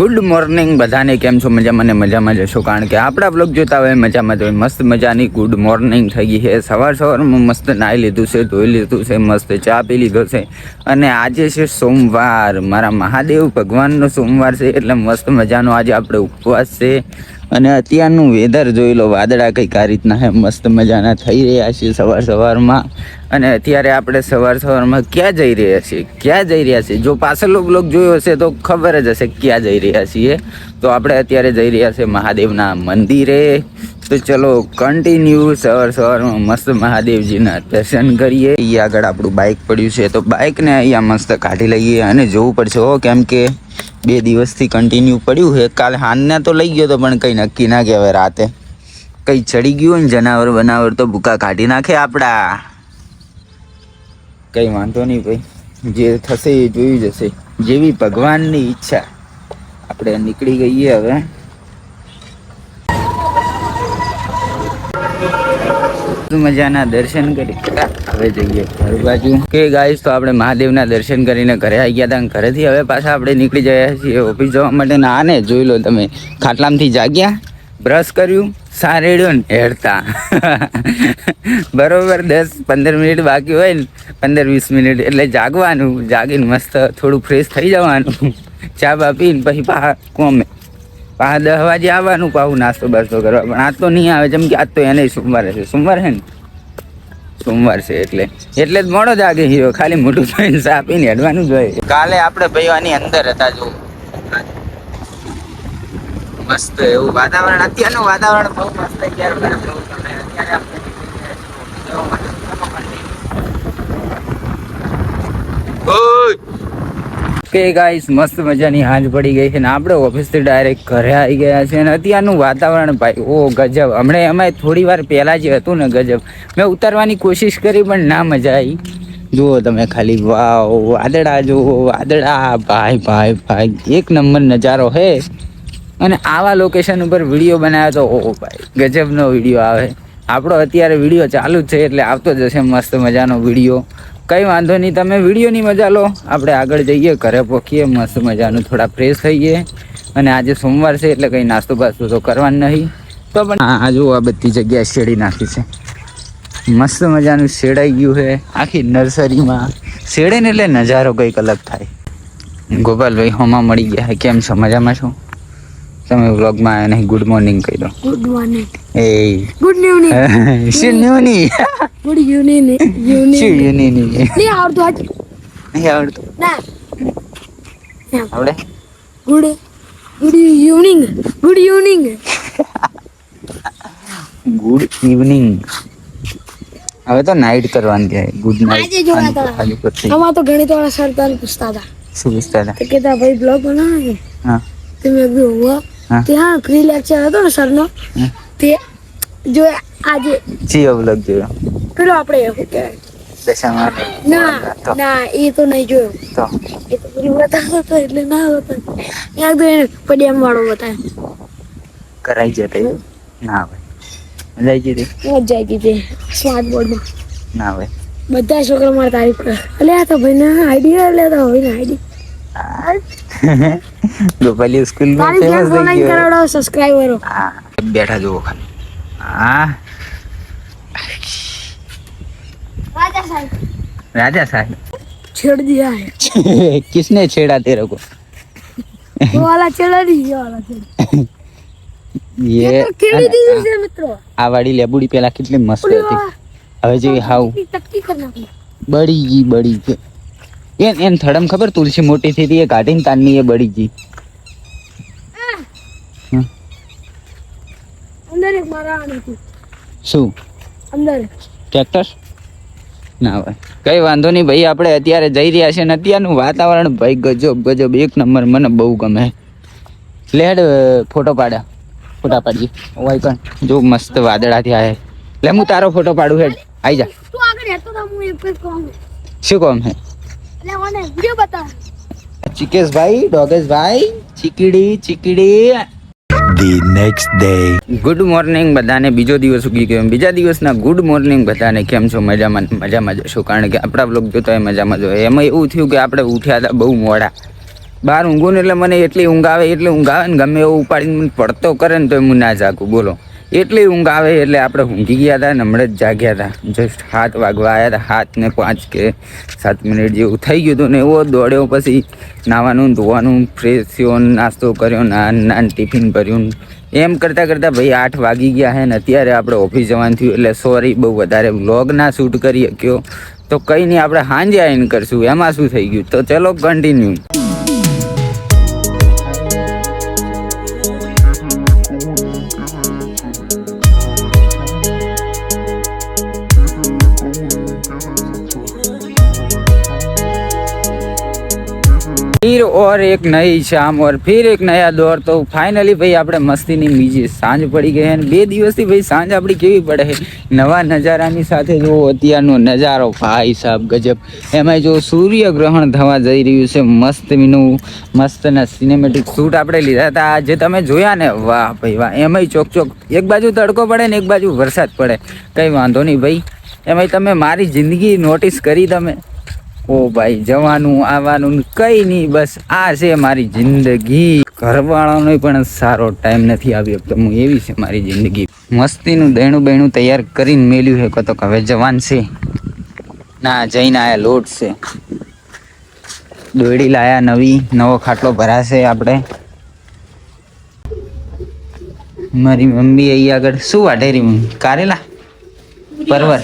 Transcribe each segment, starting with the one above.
Good morning બધાને કેમ છો? મજામાં ને મજામાં જશો કારણ કે આપણા બ્લોગ જોતા હોય, મજામાં તો. મસ્ત મજાની ગુડ મોર્નિંગ થઈ ગઈ છે. સવાર સવારમાં મસ્ત નાહી લીધું છે, ધોઈ લીધું છે, મસ્ત ચા પી લીધો છે. અને આજે છે સોમવાર. મારા મહાદેવ ભગવાનનો સોમવાર છે, એટલે મસ્ત મજાનો આજે આપણે ઉપવાસ છે. અને અત્યારનું વેધર જોઈ લો, વાદળા કંઈક આ રીતના હે, મસ્ત મજાના થઈ રહ્યા છીએ સવાર સવારમાં. અને અત્યારે આપણે સવાર સવારમાં ક્યાં જઈ રહ્યા છીએ? ક્યાં જઈ રહ્યા છીએ? જો પાછળનો બ્લોગ જોયો હશે તો ખબર જ હશે ક્યાં જઈ રહ્યા છીએ. તો આપણે અત્યારે જઈ રહ્યા છીએ મહાદેવના મંદિરે. તો ચલો કન્ટિન્યુ સવાર સવારમાં મસ્ત મહાદેવજીના દર્શન કરીએ. અહીંયા આગળ આપણું બાઇક પડ્યું છે. તો બાઇકને અહીંયા મસ્ત કાઢી લઈએ અને જોવું પડશે કેમ કે બે દિવસથી કન્ટિન્યુ પડ્યું છે. કાલે હાનને તો લઈ ગયો તો પણ કંઈ નક્કી ના કહેવાય રાતે. કંઈ ચડી ગયું ને જનાવર બનાવર તો ભૂકા કાઢી નાખે આપણા કંઈ વાંધો નહીં ભાઈ. જે થશે એ જોયું જશે. જેવી ભગવાનની ઈચ્છા. આપણે નીકળી ગઈએ હવે. મજાના? દર્શન કરી. હવે જઈએ ઘર બાજુ. કે ગાઈશ તો આપણે મહાદેવના દર્શન કરીને ઘરે આવી ગયા હતા ઘરેથી હવે પાછા આપણે નીકળી જયા છીએ ઓફિસ જવા માટે. ના ને જોઈ લો તમે, ખાટલામાંથી જાગ્યા બ્રશ કર્યું સારેડ્યું ને હેડતા બરોબર, દસ પંદર મિનિટ બાકી હોય ને, પંદર વીસ મિનિટ એટલે જાગવાનું, જાગીને મસ્ત થોડું ફ્રેશ થઈ જવાનું. ચા બા પીને પછી બહાર કોમે. પા દસ વાગે આવવાનું પાછું નાસ્તો બાસ્તો કરવા. પણ આ તો નહીં આવે. જેમ કે આજ તો એને સોમવારે છે. સોમવાર છે ને? સોમવાર છે એટલે. એટલે જ મોડો જાગે હીરો. ખાલી મોટું થઈને આપીને પીને હેડવાનું જ હોય. કાલે આપણે ભાઈવાની અંદર હતા જો. મસ્ત એવું વાતાવરણ. અત્યારનું વાતાવરણ બહુ મસ્ત. અત્યારે આપણે ઓય! કે ગાઈસ મસ્ત મજાની હાંજ પડી ગઈ છે ને આપણે ઓફિસથી ડાયરેક્ટ ઘરે આવી ગયા છે અને અત્યારનું વાતાવરણ ભાઈ, ઓ ગજબ. હમણે અમે થોડી વાર પહેલાં જે હતું ને ગજબ. મેં ઉતારવાની કોશિશ કરી પણ ના મજા આવી. જુઓ તમે ખાલી, વાવ, વાદળા જુઓ, વાદળા, ભાઈ ભાઈ ભાઈ, એક નંબર નજારો હે. અને આવા લોકેશન ઉપર વીડિયો બનાવ્યો તો, ઓ ભાઈ, ગજબનો વીડિયો આવે. આપણો અત્યારે વીડિયો ચાલુ જ છે એટલે આવતો જ હશે મસ્ત મજાનો વીડિયો કંઈ વાંધો નહીં, તમે વિડીયોની મજા લો. આપણે આગળ જઈએ, ઘરે પહોંચીએ મસ્ત મજાનું થોડા ફ્રેશ થઈએ અને આજે સોમવાર છે, એટલે કંઈ નાસ્તો બાસ્તો તો કરવાનું નહીં. તો પણ આ જુઓ, આ બધી જગ્યાએ શેડી નાખી છે. મસ્ત મજાનું શેડાઈ ગયું છે, આખી નર્સરીમાં. શેડે ને એટલે નજારો કંઈક અલગ થાય. ગોપાલભાઈ હોમાં મળી ગયા. કેમ છો? મજામાં છો? તમે વ્લોગમાં આવ્યા નહીં ગુડ મોર્નિંગ કહી દો. ગુડ મોર્નિંગ એ. ગુડ ઇવનિંગ શું ન્યુની? ગુડ ઇવનિંગ ઇવનિંગ શું ઇવનિંગ નહીં આવડતું આજ. નહીં આવડતું. ના. આવડે? Good good evening good evening good evening હવે તો નાઈટ કરવાની છે. ગુડ નાઈટ આજે જોયા હતા આમાં તો ગણિત વાળા સર પૂછતા હતા. શું પૂછતા હતા? કે ભાઈ બ્લોગ બનાવો હા. તમે બી હોવા. ત્યાં ફ્રી લેક્ચર હતો ને સરનો તે જો આજે. જીઓ બ્લોગ જોયો. પેલો આપણે શું કહેવાય? દશામાં ના ના એ તો નહીં જોયો. તો. એ તો પેલું બતાવતો હતો એટલે ના બતાવ યાદ એને પડિયામ વાળો બતાવ કરાઈ જતે ના ભાઈ. જઈ જતી હું જઈ જતી સ્માર્ટ બોર્ડમાં. ના ભાઈ. બધા છોકરા મારા તારીફ કરે. એટલે આ તો ભાઈ ના આઈડી લેતા તો ભાઈ ના ગોપાલી સ્કૂલ માં તારી ફેમસ ગેમ થઈ ઓનલાઈન ગયો કરાવડો સબસ્ક્રાઇબરો હા બેઠા જુઓ ખાલી હા રાજા સાહેબ राजा साहब છેડ દિયા હે किसने छेड़ा तेरे को वो वाला छेड़ा दी ये वाला छेड़ा ये ये तो खेड़ी દીધી છે મિત્રો આ વાળી લેબુડી પેલા કેટલી મસ્ત ઓલી હતી વાળા હવે જેવી હાવ ટક્કી કરી નાખી બળી ગઈ બળી ગઈ એન એન થડમ ખબર તુલસી મોટી થઈ હતી એ કાઢીને તાનની એ બળી ગઈ અંદર એક મારા નથી શું? અંદર. ટ્રેક્ટર? ના ભાઈ. કઈ વાંધો નહીં ભાઈ આપણે અત્યારે જઈ રહ્યા છીએ ને અત્યારનું વાતાવરણ ભાઈ ગજબ ગજબ. એક નંબર મને બહુ ગમે. લેડ ફોટો પાડ્યા ફોટા પાડીએ. હોય પણ જો મસ્ત વાદળાથી આવે લે હું તારો ફોટો પાડું હેડ. આઈ જા. તું આગળ હેતો તો હું એક જ કહું શું કોમ હે? એટલે મને વિડિયો બતાવ. ચિકેશભાઈ ડોગેશભાઈ ચીકડી ચીકીડી. The next day good morning બધાને. બીજો દિવસ ઉગી ગયો બીજા દિવસના ગુડ મોર્નિંગ બધાને. કેમ છો? મજામાં મજામાં જશો કારણ કે આપણા બ્લોગ જોતા હોય મજામાં જો એમાં એવું થયું કે આપણે ઉઠ્યા હતા બહુ મોડા. બહાર ઊંઘું ને એટલે મને એટલી ઊંઘ આવે, એટલી ઊંઘ આવે ને ગમે એવું ઉપાડીને મને પડતો કરે ને તો હું ના જાગું. બોલો. એટલી ઊંઘ આવે એટલે આપણે ઊંઘી ગયા હતા ને હમણાં જ જાગ્યા હતા જસ્ટ હાથ વાગવા આવ્યા હતા હાથને પાંચ કે સાત મિનિટ જેવું થઈ ગયું હતું ને એવો દોડ્યો પછી નાવાનું, ધોવાનું ફ્રેશ થયો, નાસ્તો કર્યો, નાન નાન ટિફિન ભર્યું એમ કરતાં કરતાં ભાઈ આઠ વાગી ગયા હે ને અત્યારે આપણે ઓફિસ જવાનું થયું એટલે સોરી બહુ વધારે વ્લોગ ના શૂટ કરી શક્યો. તો કંઈ નહીં, આપણે સાંજે આવીને કરશું. એમાં શું થઈ ગયું? તો ચલો કન્ટિન્યુ ફિર ઓર એક નઈ શામ ઓર ફિર એક નયા દોર. તો ફાઇનલી ભાઈ આપણે મસ્તીની બીજી સાંજ પડી ગઈ અને બે દિવસથી ભાઈ સાંજ આપણી કેવી પડે નવા નજારાની સાથે જો અત્યારનો નજારો ભાઈ સાહેબ ગજબ. એમાં જો સૂર્યગ્રહણ થવા જઈ રહ્યું છે મસ્ત મીનું મસ્તના સિનેમેટિક શૂટ આપણે લીધા હતા. જે તમે જોયા ને? વાહ ભાઈ વાહ, એમાંય ચોકચોક. એક બાજુ તડકો પડે ને એક બાજુ વરસાદ પડે. કંઈ વાંધો નહીં ભાઈ. એમાંય તમે મારી જિંદગી નોટિસ કરી તમે. ઓ ભાઈ, જવાનું, આવવાનું કઈ નહીં, બસ આ છે મારી જિંદગી. ઘરવાળાનો પણ સારો ટાઈમ નથી આવ્યો, તો હું એવી છે મારી જિંદગી. મસ્તીનું દહેણું બહેણું તૈયાર કરીને મેલ્યું હે કતો હવે જવાન છે. ના, જઈને આયા, લોટ છે. દોડી લાયા નવી, નવો ખાટલો ભરાશે આપણે. મારી મમ્મી અહીં આગળ શું વાઢેરી મમ્મી? કારેલા? પરવર?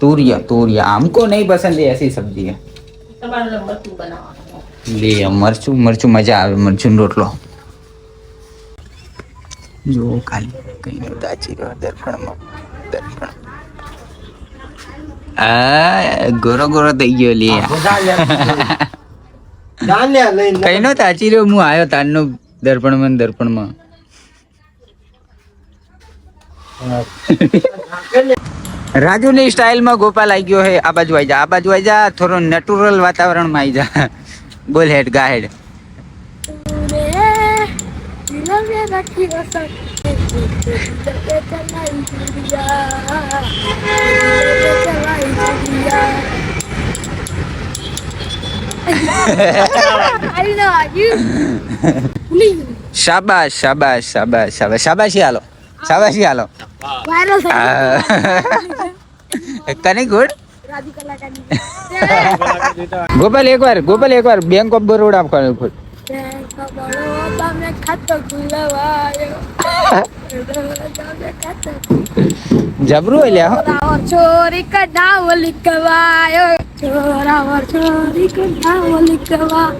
તૂર્ય આમ આમકો નહીં પસંદ એસી સબ્જી લે મરચું મરચું મજા આવે મરચું રોટલો. જો ખાલી કઈ નો દાચી રહ્યો દર્પણમાં દર્પણ. આ ગોરો ગોરો થઈ ગયો લે. કઈ નો તાચી રહ્યો હું આવ્યો તારનો દર્પણમાં દર્પણ દર્પણમાં. રાજુની સ્ટાઇલમાં ગોપાલ આવી ગયો હે આ બાજુ આવી જા આ બાજુ આવી જા થોડો નેચરલ વાતાવરણમાં આવી જા. બોલ હેડ ગા હેડ. શાબાશ શાબાશ શાબાશ શાબાશ. શાબાશી હાલો. શાબાશી હાલો. કની ગુડ ગોપાલ એકવાર ગોપાલ એકવાર બેંક ઓફ બરોડા ખુલવાયો ખાતું જબરું હોય ચોરી કઢાવ લીકવાયો. ચોરાવર ચોરી કઢાવ લીકવા